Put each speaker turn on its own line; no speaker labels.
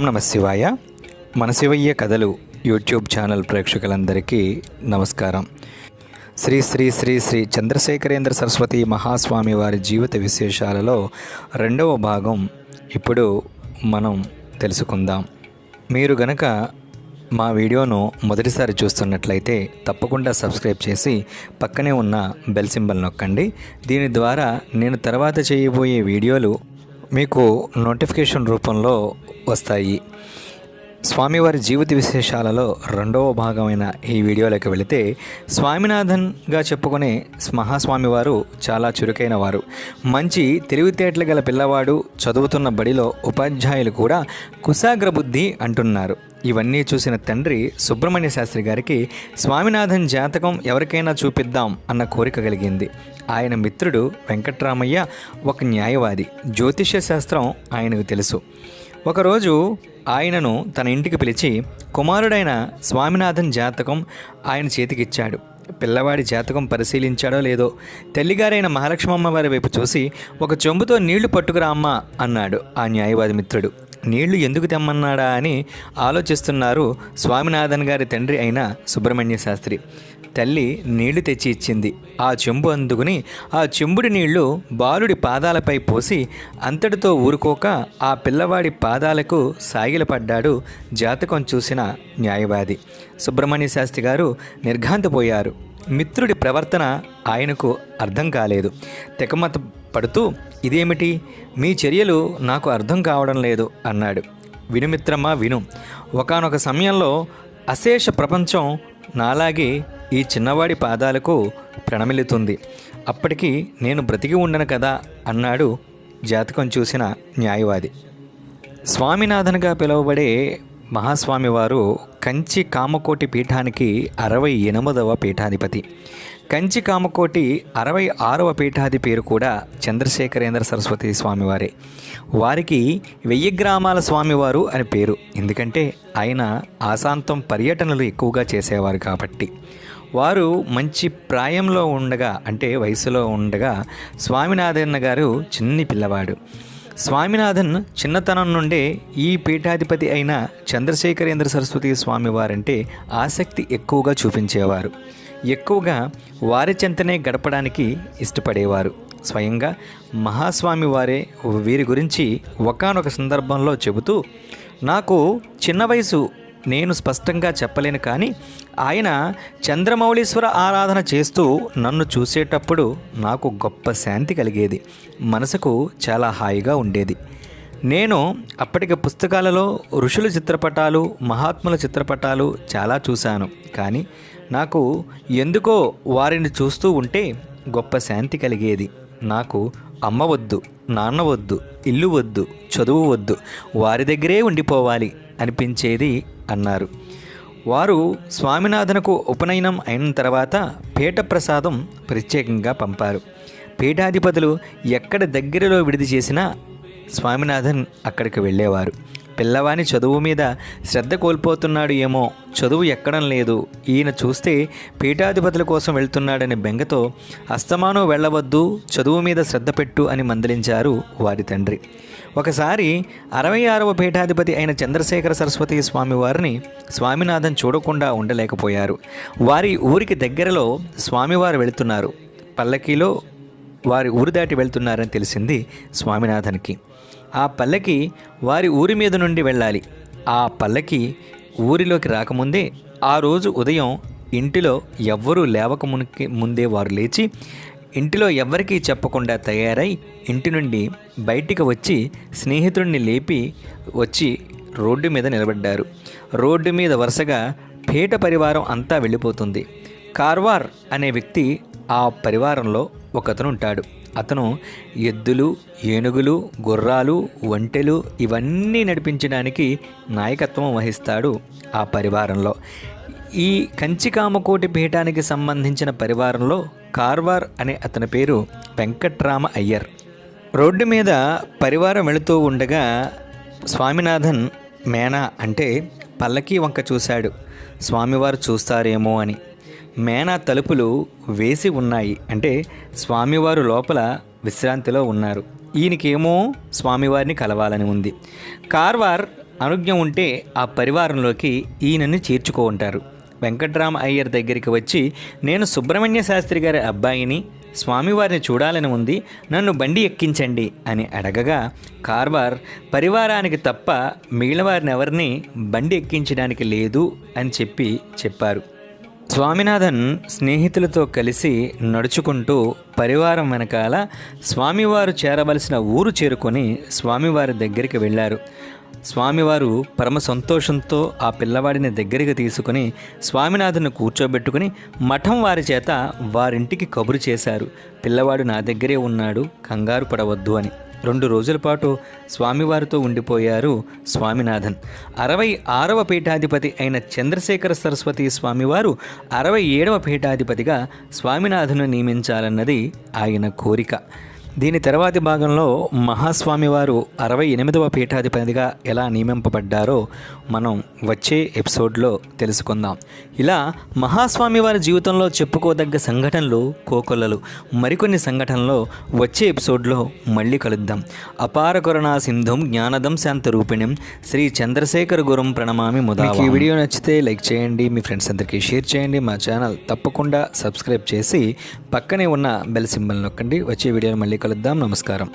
ఓం నమ శివాయ. మన శివయ్య కథలు యూట్యూబ్ ఛానల్ ప్రేక్షకులందరికీ నమస్కారం. శ్రీ శ్రీ శ్రీ శ్రీ చంద్రశేఖరేంద్ర సరస్వతి మహాస్వామి వారి జీవిత విశేషాలలో రెండవ భాగం ఇప్పుడు మనం తెలుసుకుందాం. మీరు గనక మా వీడియోను మొదటిసారి చూస్తున్నట్లయితే తప్పకుండా సబ్స్క్రైబ్ చేసి పక్కనే ఉన్న బెల్ సింబల్ నొక్కండి. దీని ద్వారా నేను తర్వాత చేయబోయే వీడియోలు మీకు నోటిఫికేషన్ రూపంలో వస్తాయి. స్వామివారి జీవిత విశేషాలలో రెండవ భాగమైన ఈ వీడియోలోకి వెళితే స్వామినాథన్గా చెప్పుకునే మహాస్వామివారు చాలా చురుకైన వారు. మంచి తెలివితేటలు గల పిల్లవాడు చదువుతున్న బడిలో ఉపాధ్యాయులు కూడా కుశాగ్ర బుద్ధి అంటున్నారు. ఇవన్నీ చూసిన తండ్రి సుబ్రహ్మణ్య శాస్త్రి గారికి స్వామినాథన్ జాతకం ఎవరికైనా చూపిద్దాం అన్న కోరిక కలిగింది. ఆయన మిత్రుడు వెంకట్రామయ్య ఒక న్యాయవాది. జ్యోతిష్య శాస్త్రం ఆయనకు తెలుసు. ఒకరోజు ఆయనను తన ఇంటికి పిలిచి కుమారుడైన స్వామినాథన్ జాతకం ఆయన చేతికిచ్చాడు. పిల్లవాడి జాతకం పరిశీలించాడో లేదో తల్లిగారైన మహాలక్ష్మమ్మ వారి వైపు చూసి ఒక చెంబుతో నీళ్ళు పట్టుకురా అమ్మా అన్నాడు ఆ న్యాయవాది మిత్రుడు. నీళ్ళు ఎందుకు తెమ్మన్నాడా అని ఆలోచిస్తున్నారు స్వామినాథన్ గారి తండ్రి అయిన సుబ్రహ్మణ్య శాస్త్రి. తల్లి నీళ్ళు తెచ్చి ఇచ్చింది. ఆ చెంబు అందుకుని ఆ చెంబుడి నీళ్ళు బాలుడి పాదాలపై పోసి అంతటితో ఊరుకోక ఆ పిల్లవాడి పాదాలకు సాగిలపడ్డాడు జాతకం చూసిన న్యాయవాది. సుబ్రహ్మణ్య శాస్త్రి గారు నిర్ఘాంతపోయారు. మిత్రుడి ప్రవర్తన ఆయనకు అర్థం కాలేదు. తెకమత పడుతూ ఇదేమిటి? మీ చర్యలు నాకు అర్థం కావడం లేదు అన్నాడు. వినుమిత్రమా విను. ఒకానొక సమయంలో అశేష ప్రపంచం నాలాగే ఈ చిన్నవాడి పాదాలకు ప్రణమిల్లుతుంది. అప్పటికి నేను బ్రతికి ఉండను కదా అన్నాడు జాతకం చూసిన న్యాయవాది. స్వామినాథన్గా పిలువబడే మహాస్వామి వారు కంచి కామకోటి పీఠానికి అరవై ఎనిమిదవ పీఠాధిపతి. కంచి కామకోటి అరవై ఆరవ పీఠాది పేరు కూడా చంద్రశేఖరేంద్ర సరస్వతి స్వామివారే. వారికి వెయ్యి గ్రామాల స్వామివారు అని పేరు. ఎందుకంటే ఆయన ఆశాంతం పర్యటనలు ఎక్కువగా చేసేవారు కాబట్టి. వారు మంచి ప్రాయంలో ఉండగా అంటే వయసులో ఉండగా స్వామినాథన్న గారు చిన్ని పిల్లవాడు. స్వామినాథన్ చిన్నతనం నుండే ఈ పీఠాధిపతి అయిన చంద్రశేఖరేంద్ర సరస్వతి స్వామివారంటే ఆసక్తి ఎక్కువగా చూపించేవారు. ఎక్కువగా వారి చెంతనే గడపడానికి ఇష్టపడేవారు. స్వయంగా మహాస్వామి వారే వీరి గురించి ఒకానొక సందర్భంలో చెబుతూ నాకు చిన్న వయసు నేను స్పష్టంగా చెప్పలేను కానీ ఆయన చంద్రమౌళీశ్వర ఆరాధన చేస్తూ నన్ను చూసేటప్పుడు నాకు గొప్ప శాంతి కలిగేది. మనసుకు చాలా హాయిగా ఉండేది. నేను అప్పటికి పుస్తకాలలో ఋషుల చిత్రపటాలు మహాత్ముల చిత్రపటాలు చాలా చూశాను. కానీ నాకు ఎందుకో వారిని చూస్తూ ఉంటే గొప్ప శాంతి కలిగేది. నాకు అమ్మ వద్దు నాన్న వద్దు ఇల్లు వద్దు చదువు వద్దు వారి దగ్గరే ఉండిపోవాలి అనిపించేది అన్నారు. వారు స్వామినాథనకు ఉపనయనం అయిన తర్వాత పీఠ ప్రసాదం ప్రత్యేకంగా పంపారు. పీఠాధిపతులు ఎక్కడ దగ్గరలో విడిది చేసినా స్వామినాథన్ అక్కడికి వెళ్ళేవారు. పిల్లవాని చదువు మీద శ్రద్ధ కోల్పోతున్నాడు ఏమో. చదువు ఎక్కడం లేదు. ఈయన చూస్తే పీఠాధిపతుల కోసం వెళ్తున్నాడని బెంగతో అస్తమానం వెళ్ళవద్దు చదువు మీద శ్రద్ధ పెట్టు అని మందలించారు వారి తండ్రి. ఒకసారి అరవై ఆరవ పీఠాధిపతి అయిన చంద్రశేఖర సరస్వతి స్వామి వారిని స్వామినాథన్ చూడకుండా ఉండలేకపోయారు. వారి ఊరికి దగ్గరలో స్వామివారు వెళుతున్నారు. పల్లకీలో వారి ఊరు దాటి వెళ్తున్నారని తెలిసింది స్వామినాథన్కి. ఆ పల్లకి వారి ఊరి మీద నుండి వెళ్ళాలి. ఆ పల్లకి ఊరిలోకి రాకముందే ఆ రోజు ఉదయం ఇంటిలో ఎవ్వరూ లేవక మునికి ముందే వారు లేచి ఇంటిలో ఎవ్వరికీ చెప్పకుండా తయారై ఇంటి నుండి బయటికి వచ్చి స్నేహితుడిని లేపి వచ్చి రోడ్డు మీద నిలబడ్డారు. రోడ్డు మీద వరుసగా పేట పరివారం అంతా వెళ్ళిపోతుంది. కార్వార్ అనే వ్యక్తి ఆ పరివారంలో ఒకతను ఉంటాడు అతను ఎద్దులు ఏనుగులు గుర్రాలు ఒంటెలు ఇవన్నీ నడిపించడానికి నాయకత్వం వహిస్తాడు ఆ పరివారంలో. ఈ కంచికామకోటి పీఠానికి సంబంధించిన పరివారంలో కార్వార్ అనే అతని పేరు వెంకట్రామ అయ్యర్. రోడ్డు మీద పరివారం వెళుతూ ఉండగా స్వామినాథన్ మేనా అంటే పల్లకీ వంక చూశాడు. స్వామివారు చూస్తారేమో అని. మేనా తలుపులు వేసి ఉన్నాయి అంటే స్వామివారు లోపల విశ్రాంతిలో ఉన్నారు. ఈయనకేమో స్వామివారిని కలవాలని ఉంది. కార్వార్ అనుజ్ఞ ఉంటే ఆ పరివారంలోకి ఈయనని చేర్చుకో ఉంటారు వెంకట్రామ అయ్యర్ దగ్గరికి వచ్చి నేను సుబ్రహ్మణ్య శాస్త్రి గారి అబ్బాయిని స్వామివారిని చూడాలని ఉంది నన్ను బండి ఎక్కించండి అని అడగగా కార్వార్ పరివారానికి తప్ప మిగిలిన వారిని ఎవరిని బండి ఎక్కించడానికి లేదు అని చెప్పి చెప్పారు. స్వామినాథన్ స్నేహితులతో కలిసి నడుచుకుంటూ పరివారం వెనకాల స్వామివారు చేరవలసిన ఊరు చేరుకొని స్వామివారి దగ్గరికి వెళ్ళారు. స్వామివారు పరమ సంతోషంతో ఆ పిల్లవాడిని దగ్గరికి తీసుకుని స్వామినాథుని కూర్చోబెట్టుకుని మఠం వారి చేత వారింటికి కబురు చేశారు. పిల్లవాడు నా దగ్గరే ఉన్నాడు కంగారు పడవద్దు అని. రెండు రోజుల పాటు స్వామివారితో ఉండిపోయారు స్వామినాథన్. అరవై ఆరవ పీఠాధిపతి అయిన చంద్రశేఖర సరస్వతి స్వామివారు అరవై ఏడవ పీఠాధిపతిగా స్వామినాథను నియమించాలన్నది ఆయన కోరిక. దీని తర్వాతి భాగంలో మహాస్వామివారు అరవై ఎనిమిదవ పీఠాధిపతిగా ఎలా నియమింపబడ్డారో మనం వచ్చే ఎపిసోడ్లో తెలుసుకుందాం. ఇలా మహాస్వామి వారి జీవితంలో చెప్పుకోదగ్గ సంఘటనలు కోకొల్లలు మరికొన్ని సంఘటనలో వచ్చే ఎపిసోడ్లో మళ్ళీ కలుద్దాం. అపార కరుణా సింధుం జ్ఞానదం శాంత రూపిణిం శ్రీ చంద్రశేఖర్ గురం ప్రణమామి ముదా ఈ వీడియో నచ్చితే లైక్ చేయండి మీ ఫ్రెండ్స్ అందరికీ షేర్ చేయండి మా ఛానల్ తప్పకుండా సబ్స్క్రైబ్ చేసి పక్కనే ఉన్న బెల్ సింబల్ నొక్కండి. వచ్చే వీడియోలో మళ్ళీ కలుద్దాం. నమస్కారం.